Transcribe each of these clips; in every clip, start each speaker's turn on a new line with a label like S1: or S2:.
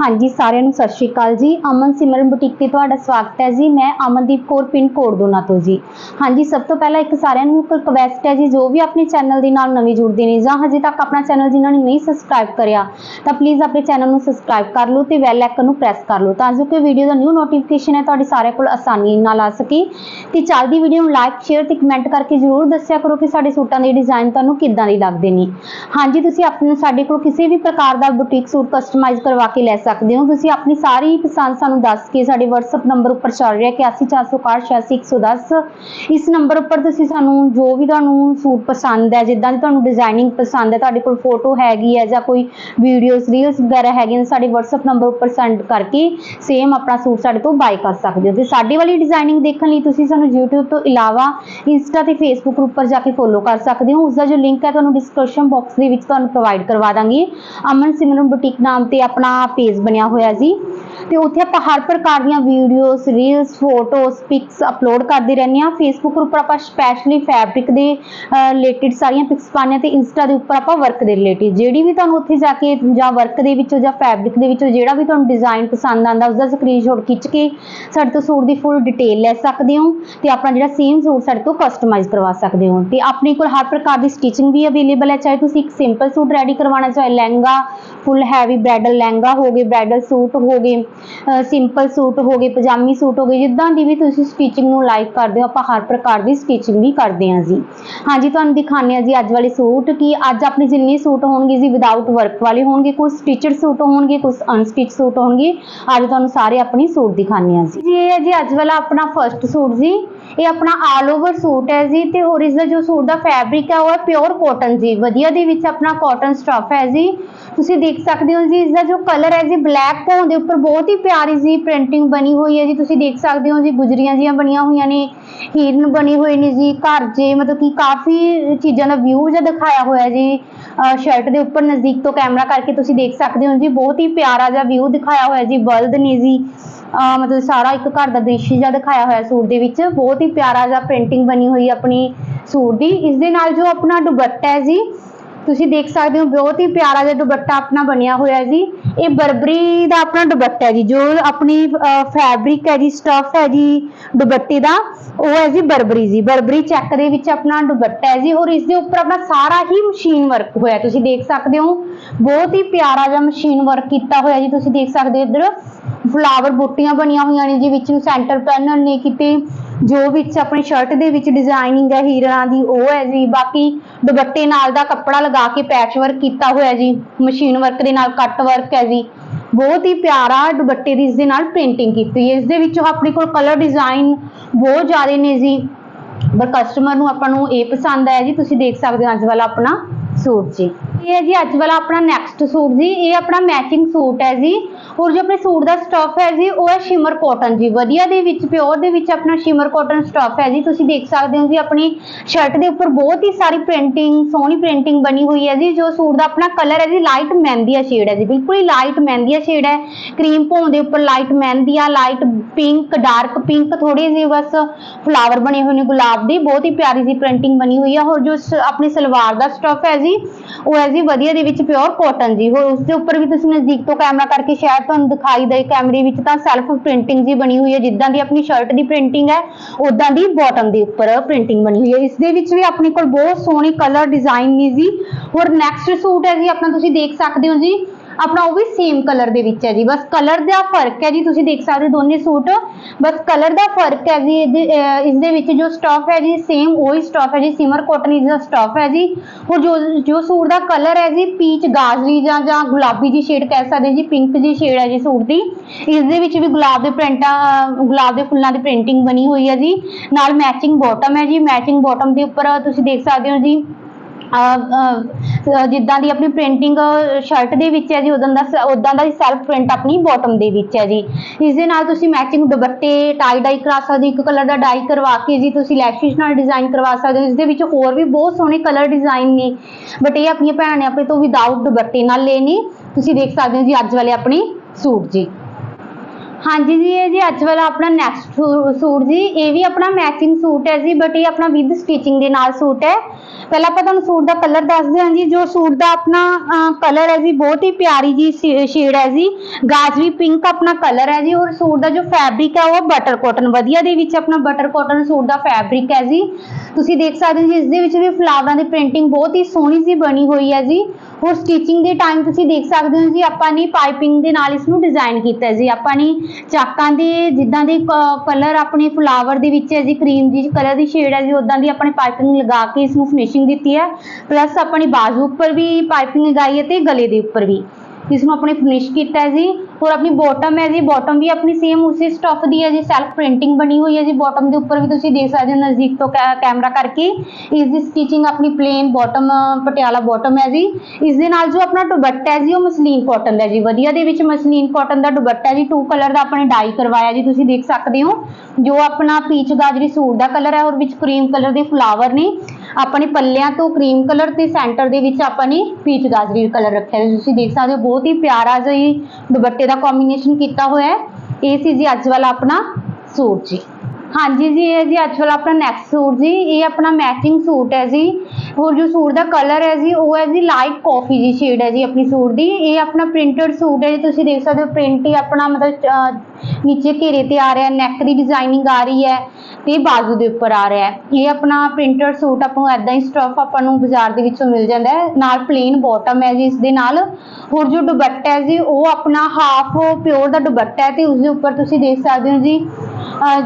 S1: ਹਾਂਜੀ, ਸਾਰਿਆਂ ਨੂੰ ਸਤਿ ਸ਼੍ਰੀ ਅਕਾਲ ਜੀ। ਅਮਨ ਸਿਮਰਨ ਬੁਟੀਕ ਤੇ ਤੁਹਾਡਾ ਸਵਾਗਤ ਹੈ ਜੀ। ਮੈਂ ਅਮਨਦੀਪ ਕੌਰ, ਪਿੰਡ ਕੋਰਦੋਨਾ ਤੋਂ ਜੀ। ਹਾਂਜੀ, ਸਭ ਤੋਂ ਪਹਿਲਾਂ ਇੱਕ ਸਾਰਿਆਂ ਨੂੰ ਇੱਕ ਰਿਕਵੈਸਟ ਹੈ ਜੀ, ਜੋ ਵੀ ਆਪਣੇ ਚੈਨਲ ਦੇ ਨਾਲ ਨਵੇਂ ਜੁੜਦੇ ਨੇ ਜਾਂ ਹਜੇ ਤੱਕ ਆਪਣਾ ਚੈਨਲ ਜਿਨ੍ਹਾਂ ਨੇ ਨਹੀਂ ਸਬਸਕ੍ਰਾਈਬ ਕਰਿਆ, ਤਾਂ ਪਲੀਜ਼ ਆਪਣੇ ਚੈਨਲ ਨੂੰ ਸਬਸਕ੍ਰਾਈਬ ਕਰ ਲਓ ਤੇ ਬੈਲ ਆਈਕਨ ਨੂੰ ਪ੍ਰੈਸ ਕਰ ਲਓ ਤਾਂ ਜੋ ਕਿ ਵੀਡੀਓ ਦਾ ਨਿਊ ਨੋਟੀਫਿਕੇਸ਼ਨ ਹੈ ਤੁਹਾਡੇ ਸਾਰਿਆਂ ਕੋਲ ਆਸਾਨੀ ਨਾਲ ਆ ਸਕੇ। ਤੇ ਚੱਲਦੀ ਵੀਡੀਓ ਨੂੰ ਲਾਈਕ ਸ਼ੇਅਰ ਤੇ ਕਮੈਂਟ ਕਰਕੇ ਜਰੂਰ ਦੱਸਿਆ ਕਰੋ ਕਿ ਸਾਡੇ ਸੂਟਾਂ ਦੇ ਡਿਜ਼ਾਈਨ ਤੁਹਾਨੂੰ ਕਿੱਦਾਂ ਦੇ ਲੱਗਦੇ ਨੇ। ਹਾਂਜੀ, ਤੁਸੀਂ ਆਪਣੇ ਸਾਡੇ ਕੋਲ ਕਿਸੇ ਵੀ ਪ੍ਰਕਾਰ ਦਾ ਬੁਟੀਕ ਸੂਟ ਕਸਟਮਾਈਜ਼ ਕਰਵਾ ਕੇ ਲੈ ਸਕਦੇ ਸਕਦੇ ਹੋ। ਤੁਸੀਂ ਆਪਣੀ ਸਾਰੀ ਪਸੰਦ ਸਾਨੂੰ ਦੱਸ ਕੇ ਸਾਡੇ WhatsApp ਨੰਬਰ ਉੱਪਰ ਚੱਲ ਰਿਹਾ 8146686110 ਇਸ ਨੰਬਰ ਉੱਪਰ ਤੁਸੀਂ ਸਾਨੂੰ ਜੋ ਵੀ ਤੁਹਾਨੂੰ ਸੂਟ ਪਸੰਦ ਹੈ, ਜਿੱਦਾਂ ਦੀ ਤੁਹਾਨੂੰ ਡਿਜ਼ਾਈਨਿੰਗ ਪਸੰਦ ਹੈ, ਤੁਹਾਡੇ ਕੋਲ ਫੋਟੋ ਹੈਗੀ ਹੈ ਜਾਂ ਕੋਈ ਵੀਡੀਓਜ਼ ਰੀਲਸ ਵਗੈਰਾ ਹੈਗੀਆਂ ਸਾਡੇ WhatsApp ਨੰਬਰ ਉੱਪਰ ਸੈਂਡ ਕਰਕੇ ਸੇਮ ਆਪਣਾ ਸੂਟ ਸਾਡੇ ਤੋਂ ਬਾਈ ਕਰ ਸਕਦੇ ਹੋ। ਤੇ ਸਾਡੇ ਵਾਲੀ ਡਿਜ਼ਾਈਨਿੰਗ ਦੇਖਣ ਲਈ ਤੁਸੀਂ ਸਾਨੂੰ YouTube ਤੋਂ ਇਲਾਵਾ ਇੰਸਟਾ ਤੇ Facebook ਉੱਪਰ ਜਾ ਕੇ ਫੋਲੋ ਕਰ ਸਕਦੇ ਹੋ। ਉਸ ਦਾ ਜੋ ਲਿੰਕ ਹੈ, ਤੁਹਾਨੂੰ ਡਿਸਕ੍ਰਿਪਸ਼ਨ ਬਾਕਸ ਦੇ ਵਿੱਚ ਤੁਹਾਨੂੰ ਪ੍ਰੋਵਾਈਡ ਕਰਵਾ ਦਾਂਗੇ। ਅਮਨ ਸਿਮਰਨ ਬੁਟੀਕ ਨਾਮ ਤੇ ਆਪਣਾ ਪੇਜ ਬਣਿਆ ਹੋਇਆ ਜੀ। ਤੇ ਉੱਥੇ ਆਪਾਂ ਹਰ ਪ੍ਰਕਾਰ ਦੀਆਂ videos reels photos pics upload ਕਰਦੇ ਰਹਿੰਦੇ ਹਾਂ। ਫੇਸਬੁੱਕ ਉੱਪਰ ਆਪਾਂ ਸਪੈਸ਼ਲੀ ਫੈਬਰਿਕ ਦੇ ਰਿਲੇਟਡ ਸਾਰੀਆਂ ਪਿਕਸ ਪਾਉਂਦੇ ਹਾਂ ਤੇ ਇੰਸਟਾ ਦੇ ਉੱਪਰ ਆਪਾਂ ਵਰਕ ਦੇ ਰਿਲੇਟਡ ਜਿਹੜੀ ਵੀ ਤੁਹਾਨੂੰ ਉੱਥੇ ਜਾ ਕੇ ਜਾਂ ਵਰਕ ਦੇ ਵਿੱਚੋਂ ਜਾਂ ਫੈਬਰਿਕ ਦੇ ਵਿੱਚੋਂ ਜਿਹੜਾ ਵੀ ਤੁਹਾਨੂੰ ਡਿਜ਼ਾਈਨ ਪਸੰਦ ਆਉਂਦਾ ਉਸ ਦਾ ਸਕਰੀਨਸ਼ਾਟ ਖਿੱਚ ਕੇ ਸਾਡੇ ਤੋਂ ਸੂਟ ਦੀ ਫੁੱਲ ਡਿਟੇਲ ਲੈ ਸਕਦੇ ਹੋ ਤੇ ਆਪਣਾ ਜਿਹੜਾ ਸੇਮ ਸੂਟ ਸਾਡੇ ਤੋਂ ਕਸਟਮਾਈਜ਼ ਕਰਵਾ ਸਕਦੇ ਹੋ। ਤੇ ਆਪਣੇ ਕੋਲ ਹਰ ਪ੍ਰਕਾਰ ਦੀ ਸਟਿਚਿੰਗ ਵੀ ਅਵੇਲੇਬਲ ਹੈ, ਚਾਹੇ ਤੁਸੀਂ ਇੱਕ ਸਿੰਪਲ ਸੂਟ ਰੈਡੀ ਕਰਵਾਉਣਾ, ਚਾਹੇ lehenga full heavy bridal lehenga ਹੋ ਗਏ ਬ੍ਰਾਈਡਲ ਸੂਟ ਹੋ ਗਏ ਸਿੰਪਲ ਸੂਟ ਹੋ ਗਏ, ਪਜਾਮੀ ਸੂਟ ਹੋ ਗਏ, ਜਿੱਦਾਂ ਦੀ ਵੀ ਤੁਸੀਂ ਸਟਿਚਿੰਗ ਨੂੰ ਲਾਈਕ ਕਰਦੇ ਹੋ, ਆਪਾਂ ਹਰ ਪ੍ਰਕਾਰ ਦੀ ਸਟਿਚਿੰਗ ਵੀ ਕਰਦੇ ਹਾਂ ਜੀ। ਹਾਂਜੀ, ਤੁਹਾਨੂੰ ਦਿਖਾਉਂਦੇ ਹਾਂ ਜੀ ਅੱਜ ਵਾਲੇ ਸੂਟ ਕਿ ਅੱਜ ਆਪਣੇ ਜਿੰਨੇ ਸੂਟ ਹੋਣਗੇ ਜੀ ਵਿਦਆਊਟ ਵਰਕ ਵਾਲੇ ਹੋਣਗੇ ਕੁਝ ਸਟਿਚਡ ਸੂਟ ਹੋਣਗੇ ਕੁਝ ਅਨਸਟਿਚ ਸੂਟ ਹੋਣਗੇ, ਅੱਜ ਤੁਹਾਨੂੰ ਸਾਰੇ ਆਪਣੇ ਸੂਟ ਦਿਖਾਉਂਦੇ ਹਾਂ ਜੀ। ਜੀ ਇਹ ਹੈ ਜੀ ਅੱਜ ਵਾਲਾ ਆਪਣਾ ਫਰਸਟ ਸੂਟ ਜੀ, ਇਹ ਆਪਣਾ ਆਲ ਓਵਰ ਸੂਟ ਹੈ ਜੀ ਤੇ ਹੋਰ ਇਸ ਜੋ ਸੂਟ ਦਾ ਫੈਬਰਿਕ ਹੈ, ਉਹ ਹੈ ਪਿਓਰ ਕਾਟਨ ਜੀ। ਵਧੀਆ ਦੇ ਵਿੱਚ ਆਪਣਾ ਕਾਟਨ ਸਟਫ ਹੈ ਜੀ। ਤੁਸੀਂ ਦੇਖ ਸਕਦੇ ਹੋ ਜੀ ਇਸ ਦਾ ਜੋ ਕਲਰ ਹੈ ਜੀ ਬਲੈਕ ਪੋਂ ਦੇ ਉੱਪਰ ਬਹੁਤ ਹੀ ਪਿਆਰੀ ਜੀ ਪ੍ਰਿੰਟਿੰਗ ਬਣੀ ਹੋਈ ਹੈ ਜੀ। ਤੁਸੀਂ ਦੇਖ ਸਕਦੇ ਹੋ ਜੀ, ਗੁਜਰੀਆਂ ਜੀਆਂ ਬਣੀਆਂ ਹੋਈਆਂ ਨੇ, ਹੀਰਨ ਬਣੇ ਹੋਏ ਨੇ ਜੀ, ਘਰ ਜੇ, ਮਤਲਬ ਕਿ ਕਾਫੀ ਚੀਜ਼ਾਂ ਦਾ ਵਿਊ ਜਿਹਾ ਦਿਖਾਇਆ ਹੋਇਆ ਜੀ। ਸ਼ਰਟ ਦੇ ਉੱਪਰ ਨਜ਼ਦੀਕ ਤੋਂ ਕੈਮਰਾ ਕਰਕੇ ਤੁਸੀਂ ਦੇਖ ਸਕਦੇ ਹੋ ਜੀ, ਬਹੁਤ ਹੀ ਪਿਆਰਾ ਜਿਹਾ ਵਿਊ ਦਿਖਾਇਆ ਹੋਇਆ ਜੀ, ਬਲਦ ਨੇ ਜੀ। ਮਤਲਬ ਸਾਰਾ ਇੱਕ ਘਰ ਦਾ ਦ੍ਰਿਸ਼ ਜਿਹਾ ਦਿਖਾਇਆ ਹੋਇਆ ਸੂਟ ਦੇ ਵਿੱਚ। ਬਹੁਤ ਹੀ ਪਿਆਰਾ ਜਿਹਾ ਪ੍ਰਿੰਟਿੰਗ ਬਣੀ ਹੋਈ ਆਪਣੀ ਸੂਟ ਦੀ। ਇਸ ਦੇ ਨਾਲ ਜੋ ਆਪਣਾ ਦੁਪੱਟਾ ਹੈ ਜੀ ਤੁਸੀਂ ਦੇਖ ਸਕਦੇ ਹੋ, ਬਹੁਤ ਹੀ ਪਿਆਰਾ ਜਿਹਾ ਦੁਪੱਟਾ ਆਪਣਾ ਬਣਿਆ ਹੋਇਆ ਜੀ। ਇਹ ਬਰਬਰੀ ਦਾ ਆਪਣਾ ਦੁਪੱਟਾ ਹੈ ਜੀ, ਜੋ ਆਪਣੀ ਫੈਬਰਿਕ ਹੈ ਜੀ ਸਟਫ ਹੈ ਜੀ, ਦੁਪੱਟੇ ਦਾ, ਉਹ ਹੈ ਜੀ ਬਰਬਰੀ ਜੀ। ਬਰਬਰੀ ਚੈੱਕ ਦੇ ਵਿੱਚ ਆਪਣਾ ਦੁਪੱਟਾ ਹੈ ਜੀ, ਔਰ ਇਸ ਦੇ ਉੱਪਰ ਆਪਣਾ ਸਾਰਾ ਹੀ ਮਸ਼ੀਨ ਵਰਕ ਹੋਇਆ। ਤੁਸੀਂ ਦੇਖ ਸਕਦੇ ਹੋ, ਬਹੁਤ ਹੀ ਪਿਆਰਾ ਜਿਹਾ ਮਸ਼ੀਨ ਵਰਕ ਕੀਤਾ ਹੋਇਆ ਜੀ। ਤੁਸੀਂ ਦੇਖ ਸਕਦੇ ਹੋ ਇੱਧਰ ਫਲਾਵਰ ਬੂਟੀਆਂ ਬਣੀਆਂ ਹੋਈਆਂ ਨੇ ਜੀ, ਵਿੱਚ ਨੂੰ ਸੈਂਟਰ ਪੈਨਲ ਨੇ ਕਿਤੇ। ਜੋ ਵਿੱਚ ਆਪਣੀ ਸ਼ਰਟ ਦੇ ਵਿੱਚ ਡਿਜ਼ਾਈਨਿੰਗ ਹੈ ਹੀਰਾਂ ਦੀ, ਉਹ ਹੈ ਜੀ। ਬਾਕੀ ਦੁਪੱਟੇ ਨਾਲ ਦਾ ਕੱਪੜਾ ਲਗਾ ਕੇ ਪੈਚ ਵਰਕ ਕੀਤਾ ਹੋਇਆ ਜੀ। ਮਸ਼ੀਨ ਵਰਕ ਦੇ ਨਾਲ ਕੱਟ ਵਰਕ ਹੈ ਜੀ। ਬਹੁਤ ਹੀ ਪਿਆਰਾ ਦੁਪੱਟੇ ਦੀ ਇਸ ਦੇ ਨਾਲ ਪ੍ਰਿੰਟਿੰਗ ਕੀਤੀ ਹੈ। ਇਸ ਦੇ ਵਿੱਚ ਆਪਣੇ ਕੋਲ ਕਲਰ ਡਿਜ਼ਾਈਨ ਬਹੁਤ ਜ਼ਿਆਦਾ ਨੇ ਜੀ। ਪਰ ਕਸਟਮਰ ਨੂੰ ਆਪਾਂ ਨੂੰ ਇਹ ਪਸੰਦ ਆਇਆ ਜੀ। ਤੁਸੀਂ ਦੇਖ ਸਕਦੇ ਹੋ ਅੱਜ ਵਾਲਾ ਆਪਣਾ ਸੂਟ ਜੀ। ਇਹ ਹੈ ਜੀ ਅੱਜ ਵਾਲਾ ਆਪਣਾ ਨੈਕਸਟ ਸੂਟ ਜੀ, ਇਹ ਆਪਣਾ ਮੈਚਿੰਗ ਸੂਟ ਹੈ ਜੀ। ਔਰ ਜੋ ਆਪਣੇ ਸੂਟ ਦਾ ਸਟਫ ਹੈ ਜੀ, ਉਹ ਹੈ ਸ਼ਿਮਰ ਕਾਟਨ ਜੀ। ਵਧੀਆ ਦੇ ਵਿੱਚ ਪਿਓਰ ਦੇ ਵਿੱਚ ਆਪਣਾ ਸ਼ਿਮਰ ਕਾਟਨ ਸਟਫ ਹੈ ਜੀ। ਤੁਸੀਂ ਦੇਖ ਸਕਦੇ ਹੋ ਜੀ, ਆਪਣੀ ਸ਼ਰਟ ਦੇ ਉੱਪਰ ਬਹੁਤ ਹੀ ਸਾਰੀ ਪ੍ਰਿੰਟਿੰਗ ਸੋਹਣੀ ਪ੍ਰਿੰਟਿੰਗ ਬਣੀ ਹੋਈ ਹੈ ਜੀ। ਜੋ ਸੂਟ ਦਾ ਆਪਣਾ ਕਲਰ ਹੈ ਜੀ ਲਾਈਟ ਮਹਿੰਦੀਆ ਸ਼ੇਡ ਹੈ ਜੀ। ਬਿਲਕੁਲ ਹੀ ਲਾਈਟ ਮਹਿੰਦੀਆ ਸ਼ੇਡ ਹੈ। ਕਰੀਮ ਭੋਂ ਦੇ ਉੱਪਰ ਲਾਈਟ ਮਹਿੰਦੀਆ ਲਾਈਟ ਪਿੰਕ ਡਾਰਕ ਪਿੰਕ ਥੋੜੀ ਜਿਹੀ ਬਸ ਫਲਾਵਰ ਬਣੇ ਹੋਏ ਨੇ ਗੁਲਾਬ ਦੀ। ਬਹੁਤ ਹੀ ਪਿਆਰੀ ਜੀ ਪ੍ਰਿੰਟਿੰਗ ਬਣੀ ਹੋਈ ਹੈ। ਹੋਰ ਜੋ ਸ- ਆਪਣੀ ਸਲਵਾਰ ਦਾ ਸਟਫ ਹੈ ਜੀ, ਉਹ ਹੈ ਜੀ, ਵਧੀਆ ਦੇ ਵਿੱਚ ਪਿਓਰ ਕਾਟਨ ਜੀ। ਹੋਰ ਉਸ ਦੇ ਉੱਪਰ ਵੀ ਤੁਸੀਂ ਨਜ਼ਦੀਕ ਤੋਂ ਕੈਮਰਾ ਕਰਕੇ ਸ਼ਾਇਦ ਤੁਹਾਨੂੰ ਦਿਖਾਈ ਦੇ ਕੈਮਰੇ ਵਿੱਚ ਤਾਂ ਸੈਲਫ ਪ੍ਰਿੰਟਿੰਗ ਜੀ ਬਣੀ ਹੋਈ ਹੈ। ਜਿੱਦਾਂ ਦੀ ਆਪਣੀ ਸ਼ਰਟ ਦੀ ਪ੍ਰਿੰਟਿੰਗ ਹੈ ਉਦਾਂ ਦੀ ਬਾਟਮ ਦੇ ਉੱਪਰ ਪ੍ਰਿੰਟਿੰਗ ਬਣੀ ਹੋਈ ਹੈ। ਇਸ ਦੇ ਵਿੱਚ ਵੀ ਆਪਣੇ ਕੋਲ ਬਹੁਤ ਸੋਹਣੇ ਕਲਰ ਡਿਜ਼ਾਈਨ ਨੇ ਜੀ। ਹੋਰ ਨੈਕਸਟ ਸੂਟ ਹੈ ਜੀ, ਆਪਣਾ ਤੁਸੀਂ ਦੇਖ ਸਕਦੇ ਹੋ ਜੀ। ਆਪਣਾ ਉਹ ਵੀ ਸੇਮ ਕਲਰ ਦੇ ਵਿੱਚ ਹੈ ਜੀ। ਬਸ ਕਲਰ ਦਾ ਫ਼ਰਕ ਹੈ ਜੀ, ਤੁਸੀਂ ਦੇਖ ਸਕਦੇ ਹੋ ਦੋਨੇ ਸੂਟ। ਬਸ ਕਲਰ ਦਾ ਫ਼ਰਕ ਹੈ ਜੀ, ਇਹਦੇ, ਅਹ, ਇਸ ਦੇ ਵਿੱਚ ਜੋ ਸਟਫ ਹੈ ਜੀ ਸੇਮ ਉਹੀ ਸਟਫ ਹੈ ਜੀ ਸਿਮਰ ਕੋਟਨ ਇਸ ਦਾ ਸਟਫ ਹੈ ਜੀ। ਹੋਰ ਜੋ ਜੋ ਸੂਟ ਦਾ ਕਲਰ ਹੈ ਜੀ ਪੀਚ ਗਾਜਰੀ ਜਾਂ ਜਾਂ ਗੁਲਾਬੀ ਜੀ ਸ਼ੇਡ ਕਹਿ ਸਕਦੇ ਜੀ ਪਿੰਕ ਜੀ ਸ਼ੇਡ ਹੈ ਜੀ ਸੂਟ ਦੀ। ਇਸ ਦੇ ਵਿੱਚ ਵੀ ਗੁਲਾਬ ਦੇ ਪ੍ਰਿੰਟਾਂ ਗੁਲਾਬ ਦੇ ਫੁੱਲਾਂ ਦੀ ਪ੍ਰਿੰਟਿੰਗ ਬਣੀ ਹੋਈ ਹੈ ਜੀ। ਨਾਲ ਮੈਚਿੰਗ ਬਾਟਮ ਹੈ ਜੀ। ਮੈਚਿੰਗ ਬਾਟਮ ਦੇ ਉੱਪਰ ਤੁਸੀਂ ਦੇਖ ਸਕਦੇ ਹੋ ਜੀ ਜਿੱਦਾਂ ਦੀ ਆਪਣੀ ਪ੍ਰਿੰਟਿੰਗ ਸ਼ਰਟ ਦੇ ਵਿੱਚ ਹੈ ਜੀ ਉਦਾਂ ਦਾ ਉਦਾਂ ਦਾ ਸੈਲਫ ਪ੍ਰਿੰਟ ਆਪਣੀ ਬਾਟਮ ਦੇ ਵਿੱਚ ਹੈ ਜੀ। ਇਸ ਦੇ ਨਾਲ ਤੁਸੀਂ ਮੈਚਿੰਗ ਦੁਪੱਟੇ ਟਾਈ ਡਾਈ ਕਰਾ ਸਕਦੇ ਹੋ, ਇੱਕ ਕਲਰ ਦਾ ਡਾਈ ਕਰਵਾ ਕੇ ਜੀ, ਤੁਸੀਂ ਲੈਸ਼ਿਸ ਨਾਲ ਡਿਜ਼ਾਈਨ ਕਰਵਾ ਸਕਦੇ ਹੋ। ਇਸ ਦੇ ਵਿੱਚ ਹੋਰ ਵੀ ਬਹੁਤ ਸੋਹਣੇ ਕਲਰ ਡਿਜ਼ਾਈਨ ਨੇ। ਬਟ ਇਹ ਆਪਣੀਆਂ ਭੈਣਾਂ ਨੇ ਆਪਣੇ ਤੋਂ ਵਿਦਆਊਟ ਦੁਪੱਟੇ ਨਾਲ ਲਏ ਨੇ। ਤੁਸੀਂ ਦੇਖ ਸਕਦੇ ਹੋ ਜੀ, ਅੱਜ ਵਾਲੇ ਆਪਣੇ ਸੂਟ ਜੀ। ਹਾਂਜੀ ਜੀ, ਇਹ ਜੀ ਅੱਜ ਵਾਲਾ ਆਪਣਾ ਨੈਕਸਟ ਸੂਟ ਜੀ, ਇਹ ਵੀ ਆਪਣਾ ਮੈਚਿੰਗ ਸੂਟ ਹੈ ਜੀ ਬਟ ਇਹ ਆਪਣਾ ਵਿਦ ਸਟਿਚਿੰਗ ਦੇ ਨਾਲ ਸੂਟ ਹੈ। ਪਹਿਲਾਂ ਆਪਾਂ ਤੁਹਾਨੂੰ ਸੂਟ ਦਾ ਕਲਰ ਦੱਸਦੇ ਹਾਂ ਜੀ, ਜੋ ਸੂਟ ਦਾ ਆਪਣਾ ਕਲਰ ਹੈ ਜੀ, ਬਹੁਤ ਹੀ ਪਿਆਰੀ ਜੀ ਸ਼ੇਡ ਹੈ ਜੀ। ਗਾਜਰੀ ਪਿੰਕ ਆਪਣਾ ਕਲਰ ਹੈ ਜੀ, ਔਰ ਸੂਟ ਦਾ ਜੋ ਫੈਬਰਿਕ ਹੈ, ਉਹ ਬਟਰ ਕਾਟਨ ਵਧੀਆ ਦੇ ਵਿੱਚ ਆਪਣਾ ਬਟਰ ਕਾਟਨ ਸੂਟ ਦਾ ਫੈਬਰਿਕ ਹੈ ਜੀ। ਤੁਸੀਂ ਦੇਖ ਸਕਦੇ ਹੋ ਜੀ, ਇਸ ਦੇ ਵਿੱਚ ਵੀ ਫਲਾਵਰਾਂ ਦੀ ਪ੍ਰਿੰਟਿੰਗ ਬਹੁਤ ਹੀ ਸੋਹਣੀ ਜੀ ਬਣੀ ਹੋਈ ਹੈ ਜੀ। ਹੋਰ ਸਟਿਚਿੰਗ ਦੇ ਟਾਈਮ ਤੁਸੀਂ ਦੇਖ ਸਕਦੇ ਹੋ ਜੀ, ਆਪਾਂ ਨੇ ਪਾਈਪਿੰਗ ਦੇ ਨਾਲ ਇਸ ਨੂੰ ਡਿਜ਼ਾਈਨ ਕੀਤਾ ਜੀ। ਆਪਾਂ ਨੇ ਚਾਕਾਂ ਦੇ, ਜਿੱਦਾਂ ਦੇ ਕਲਰ ਆਪਣੇ ਫਲਾਵਰ ਦੇ ਵਿੱਚ ਹੈ ਜੀ ਕਰੀਮ ਜੀ ਕਲਰ ਦੀ ਸ਼ੇਡ ਹੈ ਜੀ ਉਦਾਂ ਦੀ ਆਪਣੇ ਪਾਈਪਿੰਗ ਲਗਾ ਕੇ ਇਸ ਨੂੰ ਫਿਨਿਸ਼ਿੰਗ ਦਿੱਤੀ ਹੈ। ਪਲੱਸ ਆਪਣੀ ਬਾਜ਼ੂ ਉੱਪਰ ਵੀ ਪਾਈਪਿੰਗ ਲਗਾਈ ਹੈ ਤੇ ਗਲੇ ਦੇ ਉੱਪਰ ਵੀ। ਇਸ ਨੂੰ ਆਪਣੇ ਫਿਨਿਸ਼ ਕੀਤਾ ਹੈ ਜੀ। ਹੋਰ ਆਪਣੀ ਬਾਟਮ ਹੈ ਜੀ ਬਾਟਮ ਵੀ ਆਪਣੀ ਸੇਮ ਉਸੇ ਸਟਫ ਦੀ ਹੈ ਜੀ ਸੈਲਫ ਪ੍ਰਿੰਟਿੰਗ ਬਣੀ ਹੋਈ ਹੈ ਜੀ ਬਾਟਮ ਦੇ ਉੱਪਰ ਵੀ ਤੁਸੀਂ ਦੇਖ ਸਕਦੇ ਹੋ ਨਜ਼ਦੀਕ ਤੋਂ ਕੈ- ਕੈਮਰਾ ਕਰਕੇ। ਇਸ ਦੀ ਸਟਿਚਿੰਗ ਆਪਣੀ ਪਲੇਨ ਬਾਟਮ ਪਟਿਆਲਾ ਬਾਟਮ ਹੈ ਜੀ। ਇਸ ਦੇ ਨਾਲ ਜੋ ਆਪਣਾ ਦੁਪੱਟਾ ਹੈ ਜੀ, ਉਹ ਮਸਲੀਨ ਕਾਟਨ ਦਾ ਜੀ। ਵਧੀਆ ਦੇ ਵਿੱਚ ਮਸਲੀਨ ਕਾਟਨ ਦਾ ਦੁਪੱਟਾ ਜੀ ਟੂ ਕਲਰ ਦਾ ਆਪਣੇ ਡਾਈ ਕਰਵਾਇਆ ਜੀ, ਤੁਸੀਂ ਦੇਖ ਸਕਦੇ ਹੋ। ਜੋ ਆਪਣਾ ਪੀਚ ਗਾਜਰੀ ਸੂਟ ਦਾ ਕਲਰ ਹੈ, ਔਰ ਵਿੱਚ ਕਰੀਮ ਕਲਰ ਦੇ ਫਲਾਵਰ ਨੇ। ਆਪਣੇ ਪੱਲਿਆਂ ਤੋਂ ਕਰੀਮ ਕਲਰ ਤੇ ਸੈਂਟਰ ਦੇ ਵਿੱਚ ਆਪਾਂ ਨੇ ਪੀਚ ਗਾਜਰੀ ਕਲਰ ਰੱਖਿਆ ਹੈ ਤੁਸੀਂ ਦੇਖ ਸਕਦੇ ਹੋ, ਬਹੁਤ ਹੀ ਪਿਆਰਾ ਜਿਹਾ ਦੁਪੱਟੇ ਦਾ ਕੰਬੀਨੇਸ਼ਨ ਕੀਤਾ ਹੋਇਆ ਹੈ। ਇਹ ਸੀ ਜੀ ਅੱਜ ਵਾਲਾ ਆਪਣਾ ਸੂਟ ਜੀ। ਹਾਂਜੀ ਜੀ, ਇਹ ਜੀ ਅੱਜ ਵਾਲਾ ਆਪਣਾ ਨੈਕਸਟ ਸੂਟ ਜੀ, ਇਹ ਆਪਣਾ ਮੈਚਿੰਗ ਸੂਟ ਹੈ ਜੀ। ਹੋਰ ਜੋ ਸੂਟ ਦਾ ਕਲਰ ਹੈ ਜੀ, ਉਹ ਹੈ ਜੀ ਲਾਈਟ ਕਾਫੀ ਜੀ ਸ਼ੇਡ ਹੈ ਜੀ ਆਪਣੀ ਸੂਟ ਦੀ। ਇਹ ਆਪਣਾ ਪ੍ਰਿੰਟਡ ਸੂਟ ਹੈ ਜੀ, ਤੁਸੀਂ ਦੇਖ ਸਕਦੇ ਹੋ ਪ੍ਰਿੰਟ ਹੀ ਆਪਣਾ ਮਤਲਬ ਨੀਚੇ ਘੇਰੇ ਤੇ ਆ ਰਿਹਾ ਨੈਕ ਦੀ ਡਿਜ਼ਾਈਨਿੰਗ ਆ ਰਹੀ ਹੈ ਤੇ ਬਾਜ਼ੂ ਦੇ ਉੱਪਰ ਆ ਰਿਹਾ ਹੈ। ਇਹ ਆਪਣਾ ਪ੍ਰਿੰਟਡ ਸੂਟ ਆਪਾਂ ਨੂੰ ਐਦਾਂ ਹੀ ਸਟਫ ਆਪਾਂ ਨੂੰ ਬਾਜ਼ਾਰ ਦੇ ਵਿੱਚੋਂ ਮਿਲ ਜਾਂਦਾ ਹੈ। ਨਾਲ ਪਲੇਨ ਬਾਟਮ ਹੈ ਜੀ ਇਸ ਦੇ ਨਾਲ। ਹੋਰ ਜੋ ਦੁਪੱਟਾ ਹੈ ਜੀ, ਉਹ ਆਪਣਾ ਹਾਫ ਪਿਓਰ ਦਾ ਦੁਪੱਟਾ ਹੈ ਤੇ ਉਸ ਦੇ ਉੱਪਰ ਤੁਸੀਂ ਦੇਖ ਸਕਦੇ ਹੋ ਜੀ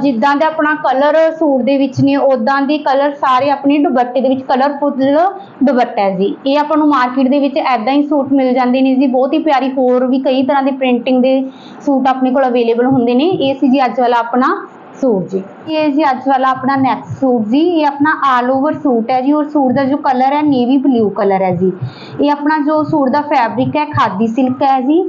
S1: ਜਿੱਦਾਂ ਦਾ ਆਪਣਾ ਕਲਰ ਸੂਟ ਦੇ ਵਿੱਚ ਨੇ ਉਦਾਂ ਦੇ ਕਲਰ ਸਾਰੇ ਆਪਣੇ ਦੁਪੱਟੇ ਦੇ ਵਿੱਚ ਕਲਰਫੁੱਲ ਦੁਪੱਟਾ ਹੈ ਜੀ। ਇਹ ਆਪਾਂ ਨੂੰ ਮਾਰਕੀਟ ਦੇ ਵਿੱਚ ਐਦਾਂ ਹੀ ਸੂਟ ਮਿਲ ਜਾਂਦੇ ਨੇ ਜੀ, ਬਹੁਤ ਹੀ ਪਿਆਰੀ ਹੋਰ ਵੀ ਕਈ ਤਰ੍ਹਾਂ ਦੇ ਪ੍ਰਿੰਟਿੰਗ ਦੇ ਸੂਟ ਆਪਣੇ ਕੋਲ ਅਵੇਲੇਬਲ ਹੁੰਦੇ ਨੇ। ਇਹ ਸੀ ਜੀ ਅੱਜ ਵਾਲਾ ਆਪਣਾ ਸੂਟ ਜੀ। ਇਹ ਜੀ ਅੱਜ ਵਾਲਾ ਆਪਣਾ ਨੈਕਸਟ ਸੂਟ ਜੀ, ਇਹ ਆਪਣਾ ਆਲ ਓਵਰ ਸੂਟ ਹੈ ਜੀ। ਔਰ ਸੂਟ ਦਾ ਜੋ ਕਲਰ ਹੈ ਨੇਵੀ ਬਲੂ ਕਲਰ ਹੈ ਜੀ। ਇਹ ਆਪਣਾ ਜੋ ਸੂਟ ਦਾ ਫੈਬਰਿਕ ਹੈ, ਖਾਦੀ ਸਿਲਕ ਹੈ ਜੀ।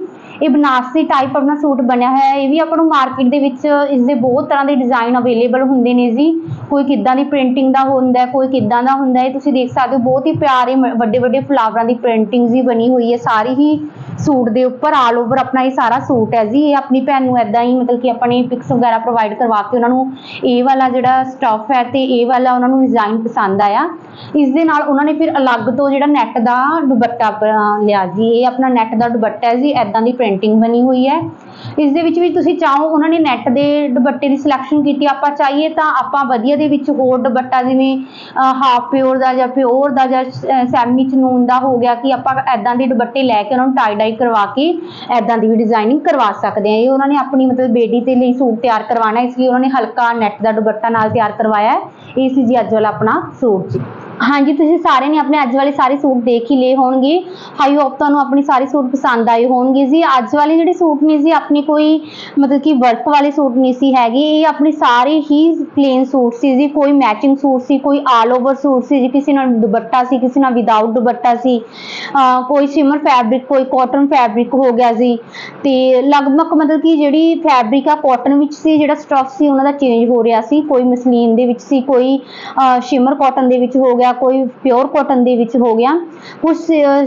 S1: ਇਹ ਬਨਾਰਸੀ ਟਾਈਪ ਆਪਣਾ ਸੂਟ ਬਣਿਆ ਹੋਇਆ ਹੈ। ਇਹ ਵੀ ਆਪਾਂ ਨੂੰ ਮਾਰਕੀਟ ਦੇ ਵਿੱਚ ਇਸ ਦੇ ਬਹੁਤ ਤਰ੍ਹਾਂ ਦੇ ਡਿਜ਼ਾਈਨ ਅਵੇਲੇਬਲ ਹੁੰਦੇ ਨੇ ਜੀ। ਕੋਈ ਕਿੱਦਾਂ ਦੀ ਪ੍ਰਿੰਟਿੰਗ ਦਾ ਹੁੰਦਾ ਕੋਈ ਕਿੱਦਾਂ ਦਾ ਹੁੰਦਾ ਹੈ। ਤੁਸੀਂ ਦੇਖ ਸਕਦੇ ਹੋ, ਬਹੁਤ ਹੀ ਪਿਆਰੇ ਵੱਡੇ ਵੱਡੇ ਫਲਾਵਰਾਂ ਦੀ ਪ੍ਰਿੰਟਿੰਗ ਜੀ ਬਣੀ ਹੋਈ ਹੈ। ਸਾਰੀ ਹੀ ਸੂਟ ਦੇ ਉੱਪਰ ਆਲ ਓਵਰ ਆਪਣਾ ਇਹ ਸਾਰਾ ਸੂਟ ਹੈ ਜੀ। ਇਹ ਆਪਣੀ ਭੈਣ ਨੂੰ ਐਦਾਂ ਹੀ ਮਤਲਬ ਕਿ ਆਪਾਂ ਨੇ ਪਿਕਸ ਵਗੈਰਾ ਪ੍ਰੋਵਾਈਡ ਕਰਵਾ ਕੇ ਉਹਨਾਂ ਨੂੰ ਇਹ ਵਾਲਾ ਜਿਹੜਾ ਸਟਫ ਹੈ ਤੇ ਇਹ ਵਾਲਾ ਉਹਨਾਂ ਨੂੰ ਡਿਜ਼ਾਈਨ ਪਸੰਦ ਆਇਆ। ਇਸ ਦੇ ਨਾਲ ਉਹਨਾਂ ਨੇ ਫਿਰ ਅਲੱਗ ਤੋਂ ਜਿਹੜਾ ਨੈਟ ਦਾ ਦੁਪੱਟਾ ਲਿਆ ਜੀ। ਇਹ ਆਪਣਾ ਨੈਟ ਦਾ ਦੁਪੱਟਾ ਹੈ ਜੀ। ਐਦਾਂ ਦੀ ਪ੍ਰਿੰਟਿੰਗ ਬਣੀ ਹੋਈ ਹੈ। ਇਸ ਦੇ ਵਿੱਚ ਵੀ ਤੁਸੀਂ ਚਾਹੋ ਉਹਨਾਂ ਨੇ ਨੈਟ ਦੇ ਦੁਪੱਟੇ ਦੀ ਸਿਲੈਕਸ਼ਨ ਕੀਤੀ, ਆਪਾਂ ਚਾਹੀਏ ਤਾਂ ਆਪਾਂ ਵਧੀਆ ਦੇ ਵਿੱਚ ਹੋਰ ਦੁਪੱਟਾ ਜਿਵੇਂ ਹਾਫ ਪਿਓਰ ਦਾ ਜਾਂ ਪਿਓਰ ਦਾ ਜਾਂ ਸੈਮੀ ਚਨੂਨ ਦਾ ਹੋ ਗਿਆ ਕਿ ਆਪਾਂ ਐਦਾਂ ਦੇ ਦੁਪੱਟੇ ਲੈ ਕੇ ਉਹਨਾਂ ਨੂੰ ਟਾਈ ਡਾਈ ਕਰਵਾ ਕੇ ਐਦਾਂ ਦੀ ਵੀ ਡਿਜ਼ਾਈਨਿੰਗ ਕਰਵਾ ਸਕਦੇ ਆ ਇਹ ਉਹਨਾਂ ਨੇ ਆਪਣੀ ਮਤਲਬ ਬੇਟੀ ਦੇ ਲਈ ਸੂਟ ਤਿਆਰ ਕਰਵਾਉਣਾ ਇਸ ਲਈ ਉਹਨਾਂ ਨੇ ਹਲਕਾ ਨੈਟ ਦਾ ਦੁਪੱਟਾ ਨਾਲ ਤਿਆਰ ਕਰਵਾਇਆ ਹੈ। ਇਹ ਸੀ ਜੀ ਅੱਜ ਵਾਲਾ ਆਪਣਾ ਸੂਟ ਜੀ। ਹਾਂਜੀ, ਤੁਸੀਂ ਸਾਰੇ ਨੇ ਆਪਣੇ ਅੱਜ ਵਾਲੇ ਸਾਰੇ ਸੂਟ ਦੇਖ ਹੀ ਲਏ ਹੋਣਗੇ। ਹਾਈ ਹੋਪ ਤੁਹਾਨੂੰ ਆਪਣੀ ਸਾਰੇ ਸੂਟ ਪਸੰਦ ਆਏ ਹੋਣਗੇ ਜੀ। ਅੱਜ ਵਾਲੇ ਜਿਹੜੇ ਸੂਟ ਨੇ ਜੀ, ਆਪਣੀ ਕੋਈ ਮਤਲਬ ਕਿ ਵਰਕ ਵਾਲੇ ਸੂਟ ਨਹੀਂ ਸੀ ਹੈਗੇ। ਇਹ ਆਪਣੇ ਸਾਰੇ ਹੀ ਪਲੇਨ ਸੂਟ ਸੀ ਜੀ। ਕੋਈ ਮੈਚਿੰਗ ਸੂਟ ਸੀ, ਕੋਈ ਆਲ ਓਵਰ ਸੂਟ ਸੀ ਜੀ। ਕਿਸੇ ਨਾਲ ਦੁਪੱਟਾ ਸੀ, ਕਿਸੇ ਨਾਲ ਵਿਦਆਊਟ ਦੁਪੱਟਾ ਸੀ। ਕੋਈ ਸ਼ਿਮਰ ਫੈਬਰਿਕ ਕੋਈ ਕਾਟਨ ਫੈਬਰਿਕ ਹੋ ਗਿਆ ਜੀ। ਤੇ ਲਗਭਗ ਮਤਲਬ ਕਿ ਜਿਹੜੀ ਫੈਬਰਿਕ ਆ ਕਾਟਨ ਵਿੱਚ ਸੀ, ਜਿਹੜਾ ਸਟਫ ਸੀ, ਉਹਨਾਂ ਦਾ ਚੇਂਜ ਹੋ ਰਿਹਾ ਸੀ। ਕੋਈ ਮਸਲੀਨ ਦੇ ਵਿੱਚ ਸੀ, ਕੋਈ ਸ਼ਿਮਰ ਕਾਟਨ ਦੇ ਵਿੱਚ ਹੋ ਗਿਆ ਕੋਈ ਪਿਓਰ ਕਾਟਨ ਦੇ ਵਿੱਚ ਹੋ ਗਿਆ। ਕੁਝ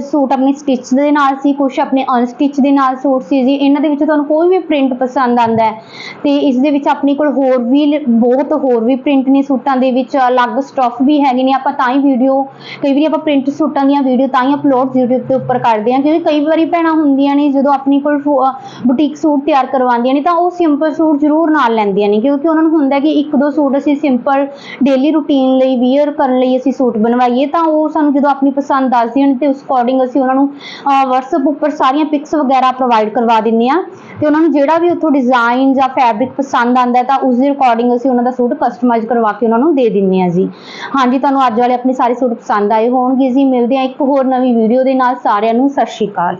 S1: ਸੂਟ ਆਪਣੇ ਸਟਿਚ ਦੇ ਨਾਲ ਸੀ ਕੁਝ ਆਪਣੇ ਅਨਸਟਿਚ ਦੇ ਨਾਲ ਸੂਟ ਸੀ ਜੀ। ਇਹਨਾਂ ਦੇ ਵਿੱਚ ਤੁਹਾਨੂੰ ਕੋਈ ਵੀ ਪ੍ਰਿੰਟ ਪਸੰਦ ਆਂਦਾ ਹੈ। ਤੇ ਇਸ ਦੇ ਵਿੱਚ ਆਪਣੇ ਕੋਲ ਹੋਰ ਵੀ ਬਹੁਤ ਹੋਰ ਵੀ ਪ੍ਰਿੰਟ ਨੇ ਸੂਟਾਂ ਦੇ ਵਿੱਚ। ਅਲੱਗ ਸਟਫ ਵੀ ਹੈਗੇ ਨੇ। ਆਪਾਂ ਤਾਂ ਹੀ ਵੀਡੀਓ ਕਈ ਵਾਰੀ ਆਪਾਂ ਪ੍ਰਿੰਟ ਸੂਟਾਂ ਦੀਆਂ ਵੀਡੀਓ ਤਾਂ ਹੀ ਅਪਲੋਡ YouTube ਦੇ ਉੱਪਰ ਕਰਦੇ ਹਾਂ। ਕਿਉਂਕਿ ਕਈ ਵਾਰੀ ਭੈਣਾਂ ਹੁੰਦੀਆਂ ਨੇ, ਜਦੋਂ ਆਪਣੀ ਕੋਲ ਬੁਟੀਕ ਸੂਟ ਤਿਆਰ ਕਰਵਾਉਂਦੀਆਂ ਨੇ ਤਾਂ ਉਹ ਸਿੰਪਲ ਸੂਟ ਜ਼ਰੂਰ ਨਾਲ ਲੈਂਦੀਆਂ ਨੇ। ਕਿਉਂਕਿ ਉਹਨਾਂ ਨੂੰ ਹੁੰਦਾ ਕਿ ਇੱਕ ਦੋ ਸੂਟ ਅਸੀਂ ਸਿੰਪਲ ਡੇਲੀ ਰੂਟੀਨ ਲਈ ਵੀਅਰ ਕਰਨ ਲਈ ਅਸੀਂ ਸੂਟ ਬਣਵਾਈਏ, ਤਾਂ ਉਹ ਸਾਨੂੰ ਜਦੋਂ ਆਪਣੀ ਪਸੰਦ ਦੱਸਦੇ ਹਨ ਤੇ ਉਸ ਅਕੋਰਡਿੰਗ ਅਸੀਂ ਉਹਨਾਂ ਨੂੰ WhatsApp ਉੱਪਰ ਸਾਰੀਆਂ ਪਿਕਸ ਵਗੈਰਾ ਪ੍ਰੋਵਾਈਡ ਕਰਵਾ ਦਿੰਦੇ ਆ ਤੇ ਉਹਨਾਂ ਨੂੰ ਜਿਹੜਾ ਵੀ ਉੱਥੋਂ ਡਿਜ਼ਾਈਨ ਜਾਂ ਫੈਬਰਿਕ ਪਸੰਦ ਆਂਦਾ ਤਾਂ ਉਸ ਦੇ ਅਕੋਰਡਿੰਗ ਅਸੀਂ ਉਹਨਾਂ ਦਾ ਸੂਟ ਕਸਟਮਾਈਜ਼ ਕਰਵਾ ਕੇ ਉਹਨਾਂ ਨੂੰ ਦੇ ਦਿੰਦੇ ਆ ਜੀ। ਹਾਂਜੀ, ਤੁਹਾਨੂੰ ਅੱਜ ਵਾਲੇ ਆਪਣੇ ਸਾਰੇ ਸੂਟ ਪਸੰਦ ਆਏ ਹੋਣਗੇ ਜੀ। ਮਿਲਦੇ ਆ ਇੱਕ ਹੋਰ ਨਵੀਂ ਵੀਡੀਓ ਦੇ ਨਾਲ। ਸਾਰਿਆਂ ਨੂੰ ਸਤਿ ਸ਼੍ਰੀ ਅਕਾਲ।